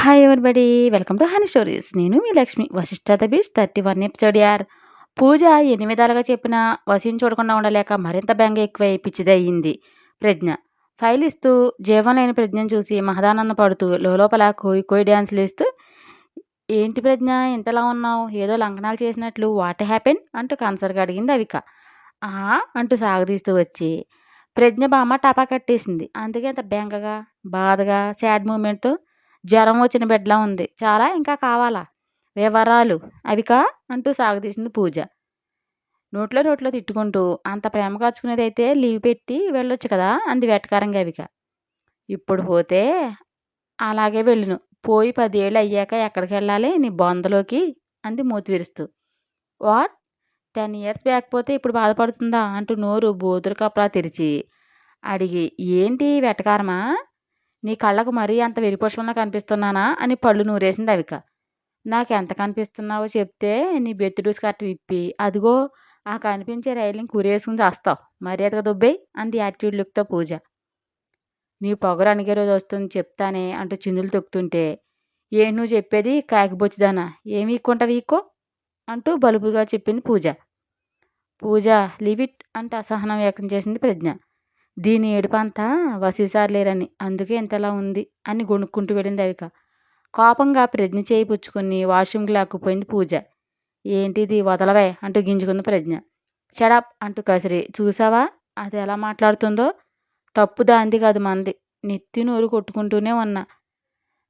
Hi everybody welcome to honey stories నేను మీ Lakshmi. Vashishta the beach thirty one episode యార్ పూజ ఎన్ని విధాలుగా చెప్పినా వసీని చూడకుండా ఉండలేక మరింత బెంగ ఎక్కువై పిచ్చిదయ్యింది ప్రజ్ఞ. ఫైల్ ఇస్తూ జీవం లేని ప్రజ్ఞను చూసి మహదానంద పడుతూ లోపల కోయి కోయి డ్యాన్సులు వేస్తూ ఏంటి ప్రజ్ఞ ఇంతలా ఉన్నావు? ఏదో లంకనాలు చేసినట్లు వాట్ హ్యాపెన్ అంటూ కన్సర్గా అడిగింది అవిక. ఆహా అంటూ సాగదీస్తూ వచ్చి ప్రజ్ఞ బామ్మ టపా కట్టేసింది. అందుకే అంత బెంగగా బాధగా సాడ్ మూమెంట్తో జ్వరం వచ్చిన బిడ్డలా ఉంది. చాలా ఇంకా కావాలా? వివరాలు. అవికా అంటూ సాగదీసింది పూజ. నోట్లో నోట్లో తిట్టుకుంటూ అంత ప్రేమ కాచుకునేది అయితే లీవ్ పెట్టి వెళ్ళొచ్చు కదా అంది వెటకారంగా అవిక. ఇప్పుడు పోతే అలాగే వెళ్ళును. పోయి పదేళ్ళు అయ్యాక ఎక్కడికి వెళ్ళాలి? నీ బొందలోకి అంది మూతి విరుస్తూ. వాట్? టెన్ ఇయర్స్ బ్యాక్ పోతే ఇప్పుడు బాధపడుతుందా? అంటూ నోరు బోతురు కప్పలా తెరిచి అడిగి ఏంటి వెటకారమా? నీ కళ్ళకు మరీ అంత వెరిపోషంలో కనిపిస్తున్నానా అని పళ్ళు నూరేసింది అవిక. నాకెంత కనిపిస్తున్నావో చెప్తే నీ బెత్తుడు స్కర్ట్ విప్పి అదిగో ఆ కనిపించే రైలింగ్ కురేసుకుని చేస్తావు మర్యాదగా దుబ్బేయ్ అంది యాటిట్యూడ్ లుక్తో పూజ. నీ పొగరు అణిగే రోజు వస్తుంది చెప్తానే అంటూ చిందులు తొక్కుతుంటే ఏ నువ్వు చెప్పేది కాకిబొచ్చిదానా? ఏమి ఇక్కుంటావు ఈక్కో అంటూ బలుపుగా చెప్పింది పూజ. పూజ లివిట్ అంటూ అసహనం వ్యక్తం చేసింది ప్రజ్ఞ. దీని ఏడుపంతా వసీసారు లేరని అందుకే ఇంతలా ఉంది అని గొణుక్కుంటూ వెళ్ళింది అవిక. కోపంగా ప్రజ్ఞ చేయిపుచ్చుకుని వాష్రూమ్కి లాక్కుపోయింది పూజ. ఏంటిది వదలవే అంటూ గింజుకుంది ప్రజ్ఞ. షడప్ అంటూ కసిరి. చూసావా? అది ఎలా మాట్లాడుతుందో? తప్పు దాంది కాదు మంది. నెత్తి నోరు కొట్టుకుంటూనే ఉన్నా.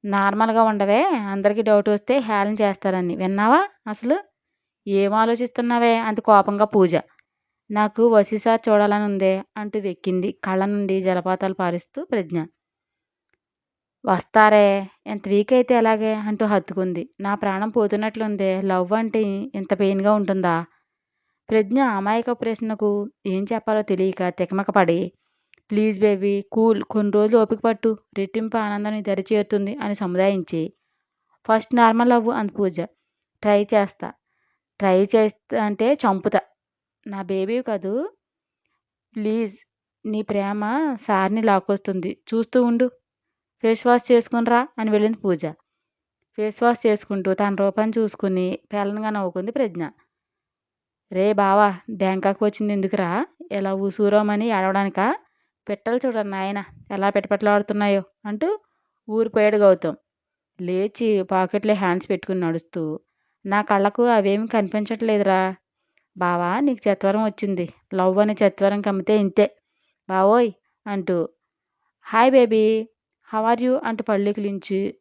నార్మల్గా ఉండవే అందరికీ డౌట్ వస్తే హేళన చేస్తారని. విన్నావా అసలు? ఏం ఆలోచిస్తున్నావే? అంత కోపంగా పూజ. నాకు వసీసార్ చూడాలని ఉందే అంటూ వెక్కింది కళ్ళ నుండి జలపాతాలు పారిస్తూ ప్రజ్ఞ. వస్తారే ఎంత వీక్ అయితే ఎలాగే అంటూ హత్తుకుంది. నా ప్రాణం పోతున్నట్లుందే లవ్ అంటే ఇంత పెయిన్గా ఉంటుందా? ప్రజ్ఞ అమాయక ప్రశ్నకు ఏం చెప్పాలో తెలియక తికమక పడి ప్లీజ్ బేబీ కూల్ కొన్ని రోజులు ఓపిక పట్టు రెట్టింపు ఆనందాన్ని దరి చేరుతుంది అని సముదాయించి ఫస్ట్ నార్మల్ లవ్ అంత పూజ. ట్రై చేస్తా. ట్రై చేస్తా అంటే చంపుతా. నా బేబీ కాదు? ప్లీజ్ నీ ప్రేమ సార్ని లాక్కొస్తుంది. చూస్తూ ఉండు. ఫేస్ వాష్ చేసుకునిరా అని వెళ్ళింది పూజ. ఫేస్ వాష్ చేసుకుంటూ తన రూపాన్ని చూసుకుని పేలనగా నవ్వుకుంది ప్రజ్ఞ. రే బావా బ్యాంకాక్ వచ్చింది ఎందుకురా? ఎలా ఊసూరోమని ఏడవడానిక? పిట్టలు చూడండి నాయన ఎలా పిట్టపెట్టలాడుతున్నాయో అంటూ ఊరిపోయాడు గౌతమ్. లేచి పాకెట్లో హ్యాండ్స్ పెట్టుకుని నడుస్తూ నా కళ్ళకు అవేమి కనిపించట్లేదురా. బావా నీకు చత్వరం వచ్చింది. లవ్ అనే చత్వరం కమ్మితే ఇంతే. బావోయ్ అంటూ. Hi baby how are you? అంటూ పళ్ళికిలించి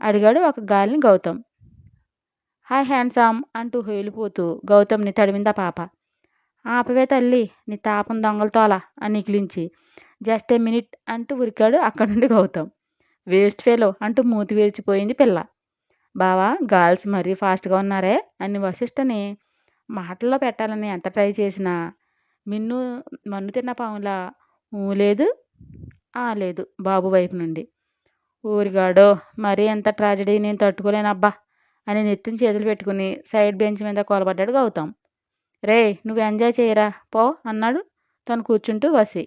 అడిగాడు ఒక గాలిని గౌతమ్. హాయ్ హ్యాండ్సామ్ అంటూ హేలిపోతూ గౌతమ్ని తడిమిందా పాప. ఆపవే తల్లి నీ తాపం దొంగలతోల అని ఇకిలించి జస్ట్ ఏ మినిట్ అంటూ ఉరికాడు అక్కడి నుండి గౌతమ్. వేస్ట్ ఫేలో అంటూ మూతి వేర్చిపోయింది పిల్ల. బావా గర్ల్స్ మరీ ఫాస్ట్గా ఉన్నారే అని వశిష్ఠని మాటల్లో పెట్టాలని ఎంత ట్రై చేసినా మిన్ను మన్ను తిన్న పాములా ఊ లేదు ఆ లేదు బాబు వైపు నుండి. ఊరిగాడో మరీ ఎంత ట్రాజడీ నేను తట్టుకోలేనబ్బా అని నెత్తిన చేతులు పెట్టుకుని సైడ్ బెంచ్ మీద కొలబడ్డాడు గౌతమ్. రే నువ్వు ఎంజాయ్ చేయరా పో అన్నాడు తను కూర్చుంటూ వసి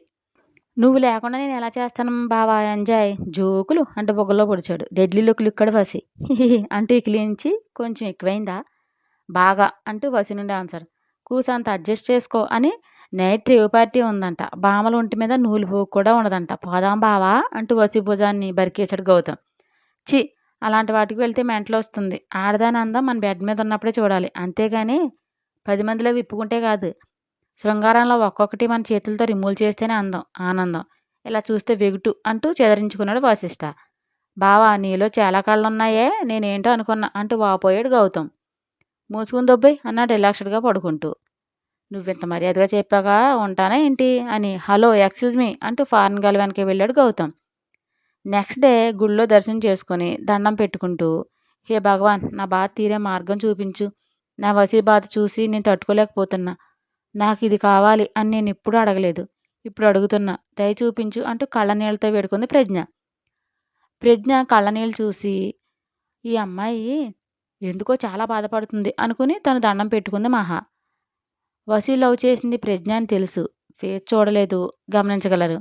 నువ్వు లేకుండా నేను ఎలా చేస్తాను బావా ఎంజాయ్? జోకులు అంటే బొగ్గలో పొడిచాడు. డెడ్లీ లుక్లు ఇక్కడ వసి అంటూ ఇకిలించి కొంచెం ఎక్కువైందా? బాగా అంటూ వసి నుండి ఆన్సర్. కూసంత అడ్జస్ట్ చేసుకో అని నైట్ రేవ్ పార్టీ ఉందంట. బామల ఒంటి మీద నూలు పోగు కూడా ఉండదంట. పోదాం బావా అంటూ వసి భుజాన్ని బరికేశాడు గౌతమ్. చి అలాంటి వాటికి వెళ్తే మెంటలు వస్తుంది. ఆడదాని అందం మన బెడ్ మీద ఉన్నప్పుడే చూడాలి. అంతేగాని పది మందిలో విప్పుకుంటే కాదు. శృంగారంలో ఒక్కొక్కటి మన చేతులతో రిమూవ్ చేస్తేనే అందం ఆనందం. ఇలా చూస్తే వెగుటు అంటూ చెదరించుకున్నాడు వాసిష్ట బావా నీలో చాలా కళ్ళు ఉన్నాయే నేనేంటో అనుకున్నా అంటూ వాపోయాడు గౌతమ్. మూసుకుని దొబ్బై అన్నాడు రిలాక్స్డ్గా పడుకుంటూ. నువ్వింత మర్యాదగా చెప్పాగా ఉంటానా ఏంటి? అని. హలో ఎక్స్క్యూజ్ మీ అంటూ ఫారెన్ గల్ వెనక్కి వెళ్ళాడు గౌతమ్. నెక్స్ట్ డే గుళ్ళో దర్శనం చేసుకొని దండం పెట్టుకుంటూ హే భగవాన్ నా బాధ తీరే మార్గం చూపించు. నా వసీ బాధ చూసి నేను తట్టుకోలేకపోతున్నా. నాకు ఇది కావాలి అని నేను ఎప్పుడూ అడగలేదు. ఇప్పుడు అడుగుతున్నా. దయ చూపించు అంటూ కళ్ళనీళ్ళతో వేడుకుంది ప్రజ్ఞ. ప్రజ్ఞ కళ్ళనీళ్ళు చూసి ఈ అమ్మాయి ఎందుకో చాలా బాధపడుతుంది అనుకుని తను దండం పెట్టుకుంది మహా. వసీ లవ్ చేసింది ప్రజ్ఞ అని తెలుసు. ఫేస్ చూడలేదు గమనించగలరు.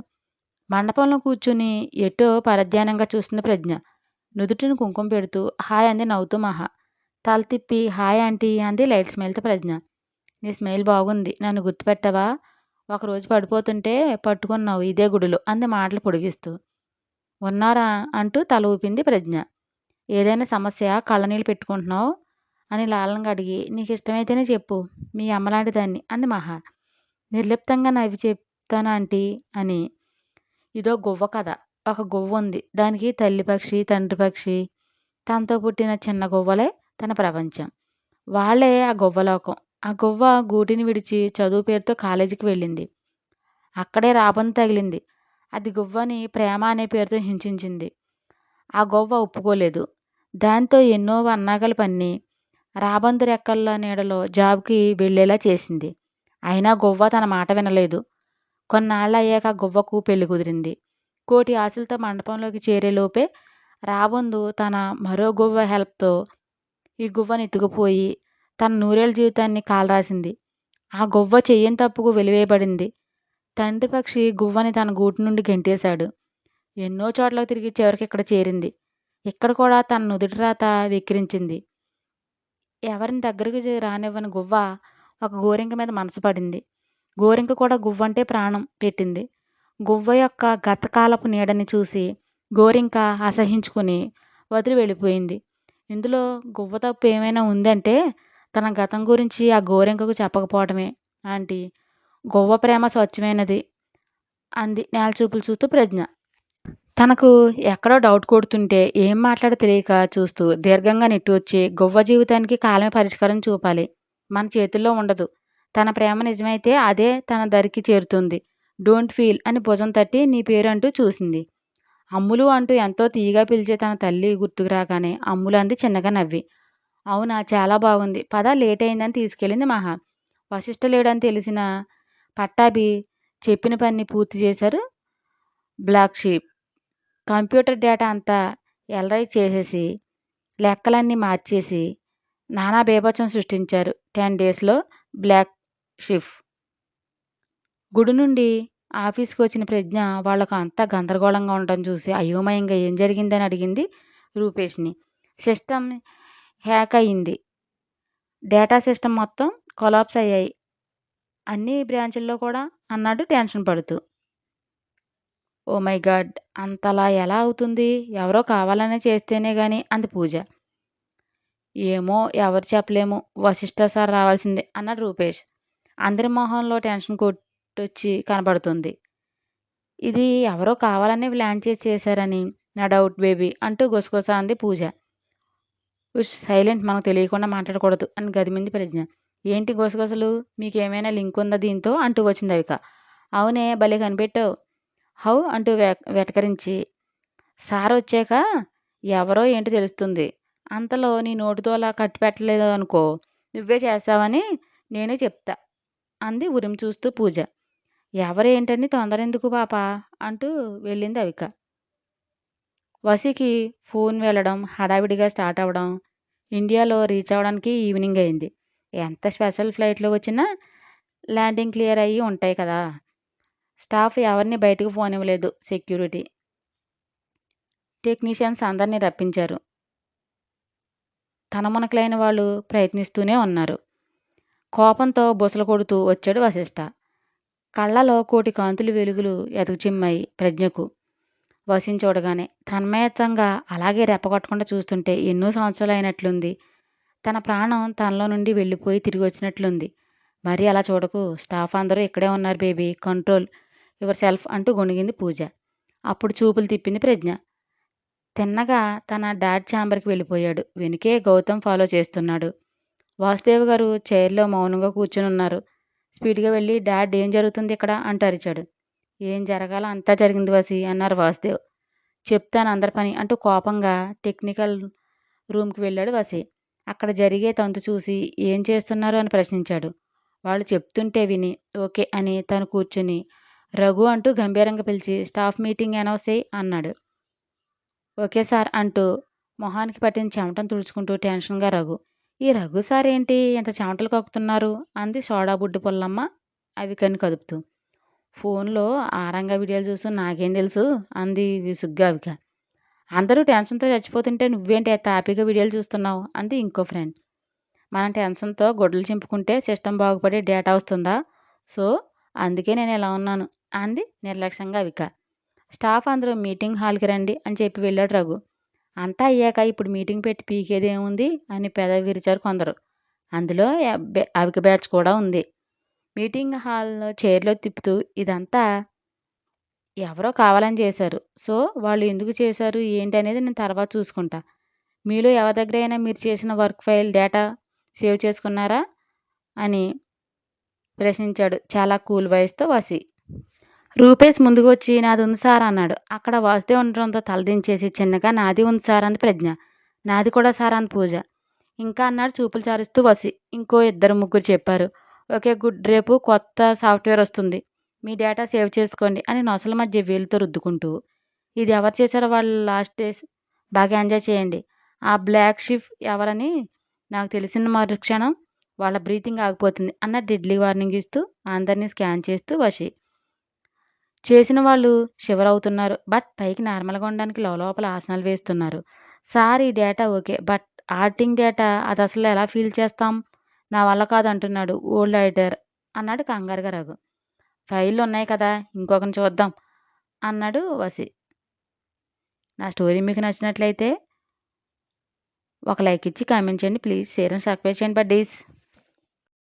మండపంలో కూర్చుని ఎటో పరధ్యానంగా చూస్తుంది ప్రజ్ఞ. నుదుటిని కుంకుమ పెడుతూ హాయ్ అంది నవ్వుతూ మహా. తల తిప్పి హాయ్ ఆంటీ అంది లైట్ స్మైల్తో ప్రజ్ఞ. నీ స్మైల్ బాగుంది నన్ను గుర్తుపెట్టవా? ఒకరోజు పడిపోతుంటే పట్టుకున్నావు ఇదే గుడిలో అంది మాటలు పొడిగిస్తూ. ఉన్నారా? అంటూ తల ఊపింది ప్రజ్ఞ. ఏదైనా సమస్య? కళ్ళనీళ్ళు పెట్టుకుంటున్నావు? అని లాలనగా అడిగి నీకు ఇష్టమైతేనే చెప్పు మీ అమ్మలాంటి దాన్ని అంది మహా నిర్లిప్తంగా నవ్వి చెప్తాను ఆంటీ? అని. ఇదో గువ్వ కథ. ఒక గువ్వ ఉంది. దానికి తల్లి పక్షి తండ్రి పక్షి. తనతో పుట్టిన చిన్న గువ్వలే తన ప్రపంచం. వాళ్ళే ఆ గువ్వలోకం ఆ గువ్వ గూటిని విడిచి చదువు పేరుతో కాలేజీకి వెళ్ళింది. అక్కడే రాబందు తగిలింది. అది గువ్వని ప్రేమ అనే పేరుతో హింసించింది. ఆ గువ్వ ఒప్పుకోలేదు. దాంతో ఎన్నో వన్నాగలు పన్ని రాబందు రెక్కల నీడలో జాబ్కి వెళ్ళేలా చేసింది. అయినా గువ్వ తన మాట వినలేదు. కొన్నాళ్ళు అయ్యాక గువ్వకు పెళ్ళి కుదిరింది. కోటి ఆశలతో మండపంలోకి చేరేలోపే రాబందు తన మరో గువ్వ హెల్ప్తో ఈ గువ్వని ఎత్తుకుపోయి తన నూరేళ్ళ జీవితాన్ని కాలరాసింది. ఆ గువ్వ చెయ్యని తప్పుకు వెలివేయబడింది. తండ్రి పక్షి గువ్వని తన గూటి నుండి గెంటేశాడు. ఎన్నో చోట్ల తిరిగి చివరికి ఇక్కడ చేరింది. ఇక్కడ కూడా తన నుదుటి రాత వెక్కిరించింది. ఎవరిని దగ్గరికి రానివ్వని గువ్వ ఒక గోరింక మీద మనసు పడింది. గోరింక కూడా గువ్వ అంటే ప్రాణం పెట్టింది. గువ్వ యొక్క గతకాలపు నీడని చూసి గోరింక అసహించుకుని వదిలి వెళ్ళిపోయింది. ఇందులో గువ్వ తప్పు ఏమైనా ఉందంటే తన గతం గురించి ఆ గోరింకకు చెప్పకపోవడమే ఆంటీ. గువ్వ ప్రేమ స్వచ్ఛమైనది అంది నేల చూపులు చూస్తూ ప్రజ్ఞ. తనకు ఎక్కడో డౌట్ కొడుతుంటే ఏం మాట్లాడో తెలియక చూస్తూ దీర్ఘంగా నిట్టూర్చి గువ్వ జీవితానికి కాలమే పరిష్కారం చూపాలి. మన చేతుల్లో ఉండదు. తన ప్రేమ నిజమైతే అదే తన దరికి చేరుతుంది. డోంట్ ఫీల్ అని భుజం తట్టి నీ పేరు అంటూ చూసింది. అమ్ములు అంటూ ఎంతో తీయగా పిలిచే తన తల్లి గుర్తుకు రాగానే అమ్ములు అంది చిన్నగా నవ్వి. అవునా చాలా బాగుంది. పద లేట్ అయిందని తీసుకెళ్ళింది మహా. వశిష్ఠ లేడని తెలిసిన పట్టాభి చెప్పిన పని పూర్తి చేశారు? Black sheep. కంప్యూటర్ డేటా అంతా ఎల్రై చేసేసి లెక్కలన్నీ మార్చేసి నానా బీభత్సం సృష్టించారు. టెన్ డేస్లో బ్లాక్ షిఫ్ట్. గుడి నుండి ఆఫీస్కి వచ్చిన ప్రజ్ఞ వాళ్ళకు అంతా గందరగోళంగా ఉండడం చూసి అయోమయంగా ఏం జరిగిందని అడిగింది రూపేష్ని. సిస్టమ్ హ్యాక్ అయ్యింది డేటా సిస్టమ్ మొత్తం కొలాప్స్ అయ్యాయి. అన్ని బ్రాంచుల్లో కూడా అన్నాడు టెన్షన్ పడుతూ. ఓ మై గాడ్ అంతలా ఎలా అవుతుంది? ఎవరో కావాలనే చేస్తేనే కానీ అంది పూజ. ఏమో ఎవరు చెప్పలేము వశిష్ఠ సార్ రావాల్సిందే అన్నాడు రూపేష్. అందరి మొహంలో టెన్షన్ కొట్టొచ్చి కనబడుతుంది. ఇది ఎవరో కావాలనే ప్లాన్ చేసి చేశారని నా డౌట్ బేబీ అంటూ గుసగుస అంది పూజ. ఉష్ సైలెంట్ మనకు తెలియకుండా మాట్లాడకూడదు అని గదిమింది ప్రజ్ఞ. ఏంటి గుసగుసలు? మీకేమైనా లింక్ ఉందా దీంతో? అంటూ వచ్చింది అవిక. అవునే భలే కనిపెట్టావు. హౌ అంటూ వె వెటకరించి సార్ వచ్చాక ఎవరో ఏంటో తెలుస్తుంది. అంతలో నీ నోటితో అలా కట్టిపెట్టలేదు అనుకో నువ్వే చేస్తావని నేనే చెప్తా అంది ఉరిమి చూస్తూ పూజ. ఎవరేంటని తొందర ఎందుకు పాప? అంటూ వెళ్ళింది అవిక. వసికి ఫోన్ వెళ్ళడం హడావిడిగా స్టార్ట్ అవ్వడం ఇండియాలో రీచ్ అవ్వడానికి ఈవినింగ్ అయింది. ఎంత స్పెషల్ ఫ్లైట్లో వచ్చినా ల్యాండింగ్ క్లియర్ అయ్యి ఉంటాయి కదా. స్టాఫ్ ఎవరిని బయటకు పోనివ్వలేదు. సెక్యూరిటీ టెక్నీషియన్స్ అందరినీ రప్పించారు. తనమునకలైన వాళ్ళు ప్రయత్నిస్తూనే ఉన్నారు. కోపంతో బుసలు కొడుతూ వచ్చాడు వశిష్ఠ కళ్ళలో కోటి కాంతులు వెలుగులు ఎదుగుచిమ్మాయి ప్రజ్ఞకు. వసిని చూడగానే తన్మయత్వంగా అలాగే రెప్పగొట్టకుండా చూస్తుంటే ఎన్నో సంవత్సరాలు అయినట్లుంది. తన ప్రాణం తనలో నుండి వెళ్ళిపోయి తిరిగి వచ్చినట్లుంది. మరి అలా చూడకు. స్టాఫ్ అందరూ ఇక్కడే ఉన్నారు బేబీ. కంట్రోల్. యువర్ సెల్ఫ్ అంటూ గొణిగింది పూజ. అప్పుడు చూపులు తిప్పింది ప్రజ్ఞ. తిన్నగా తన డాడ్ ఛాంబర్కి వెళ్ళిపోయాడు. వెనుకే గౌతమ్ ఫాలో చేస్తున్నాడు. వాసుదేవ్ గారు చైర్లో మౌనంగా కూర్చుని ఉన్నారు స్పీడ్గా వెళ్ళి డాడ్ ఏం జరుగుతుంది ఇక్కడ? అంటూ అరిచాడు. ఏం జరగాలో? అంతా జరిగింది వసి అన్నారు వాసుదేవ్. చెప్తాను అందరి పని అంటూ కోపంగా టెక్నికల్ రూమ్కి వెళ్ళాడు వసి. అక్కడ జరిగే తంతు చూసి ఏం చేస్తున్నారు? అని ప్రశ్నించాడు. వాళ్ళు చెప్తుంటే విని ఓకే అని తను కూర్చుని రఘు అంటూ గంభీరంగా పిలిచి స్టాఫ్ మీటింగ్ అనౌన్స్ చేయి అన్నాడు. ఓకే సార్ అంటూ మొహానికి పట్టిన చెమటను తుడుచుకుంటూ టెన్షన్గా రఘు ఈ రఘు సార్ ఏంటి? ఇంత చెమటలు కక్కుతున్నారు? అంది సోడా బుడ్డి పొల్లమ్మ అవి కని కదుపుతూ. ఫోన్లో ఆరంగా వీడియోలు చూస్తూ నాకేం తెలుసు? అంది విసుగ్గా అవిక అందరూ టెన్షన్తో చచ్చిపోతుంటే నువ్వేంటి తాపీగా వీడియోలు చూస్తున్నావు? అంది ఇంకో ఫ్రెండ్. మనం టెన్షన్తో గొడ్డలు చింపుకుంటే సిస్టమ్ బాగుపడి డేటా వస్తుందా? సో అందుకే నేను ఇలా ఉన్నాను. అంది నిర్లక్ష్యంగా విక. స్టాఫ్ అందరూ మీటింగ్ హాల్కి రండి అని చెప్పి వెళ్ళాడు రఘు. అంతా అయ్యాక ఇప్పుడు మీటింగ్ పెట్టి పీకేదేముంది అని పెదవి విరిచారు కొందరు. అందులో అవిక బ్యాచ్ కూడా ఉంది. మీటింగ్ హాల్లో చైర్లో తిప్పుతూ ఇదంతా ఎవరో కావాలని చేశారు. సో వాళ్ళు ఎందుకు చేశారు? ఏంటి అనేది నేను తర్వాత చూసుకుంటా. మీలో ఎవరి దగ్గర అయినా మీరు చేసిన వర్క్ ఫైల్ డేటా సేవ్ చేసుకున్నారా? అని ప్రశ్నించాడు చాలా కూల్ వాయిస్తో వసి. రూపేష్ ముందుకు వచ్చి నాది ఉంది సార్ అన్నాడు. అక్కడ వాసుదేవ్ ఉండడంతో తలదించేసి చిన్నగా నాది ఉంది సార్ అంది ప్రజ్ఞ. నాది కూడా సార్ అంది పూజ. ఇంకా అన్నాడు చూపులు చారిస్తూ వసి. ఇంకో ఇద్దరు ముగ్గురు చెప్పారు. ఓకే గుడ్ రేపు కొత్త సాఫ్ట్వేర్ వస్తుంది. మీ డేటా సేవ్ చేసుకోండి అని నొసల మధ్య వీలుతో రుద్దుకుంటూ. ఇది ఎవరు చేశారో వాళ్ళు లాస్ట్ డేస్? బాగా ఎంజాయ్ చేయండి. ఆ బ్లాక్ షిఫ్ ఎవరని నాకు తెలిసిన మరుక్షణం వాళ్ళ బ్రీతింగ్ ఆగిపోతుంది అన్న డెడ్లీ వార్నింగ్ ఇస్తూ అందరినీ స్కాన్ చేస్తూ వసి. చేసిన వాళ్ళు షివర్ అవుతున్నారు బట్ పైకి నార్మల్గా ఉండడానికి లోపల ఆసనాలు వేస్తున్నారు. సార్ ఈ డేటా ఓకే. బట్ ఆర్టింగ్ డేటా అది అసలు ఎలా ఫీల్ చేస్తాం? నా వల్ల కాదు అంటున్నాడు ఓల్డ్ ఐటర్ అన్నాడు కంగారుగా రఘు. ఫైళ్ళు ఉన్నాయి కదా ఇంకొకరిని చూద్దాం అన్నాడు వసి నా స్టోరీ మీకు నచ్చినట్లయితే ఒక లైక్ ఇచ్చి కామెంట్ చేయండి. ప్లీజ్ షేర్ అండ్ సబ్స్క్రైబ్ చేయండి బట్ డీస్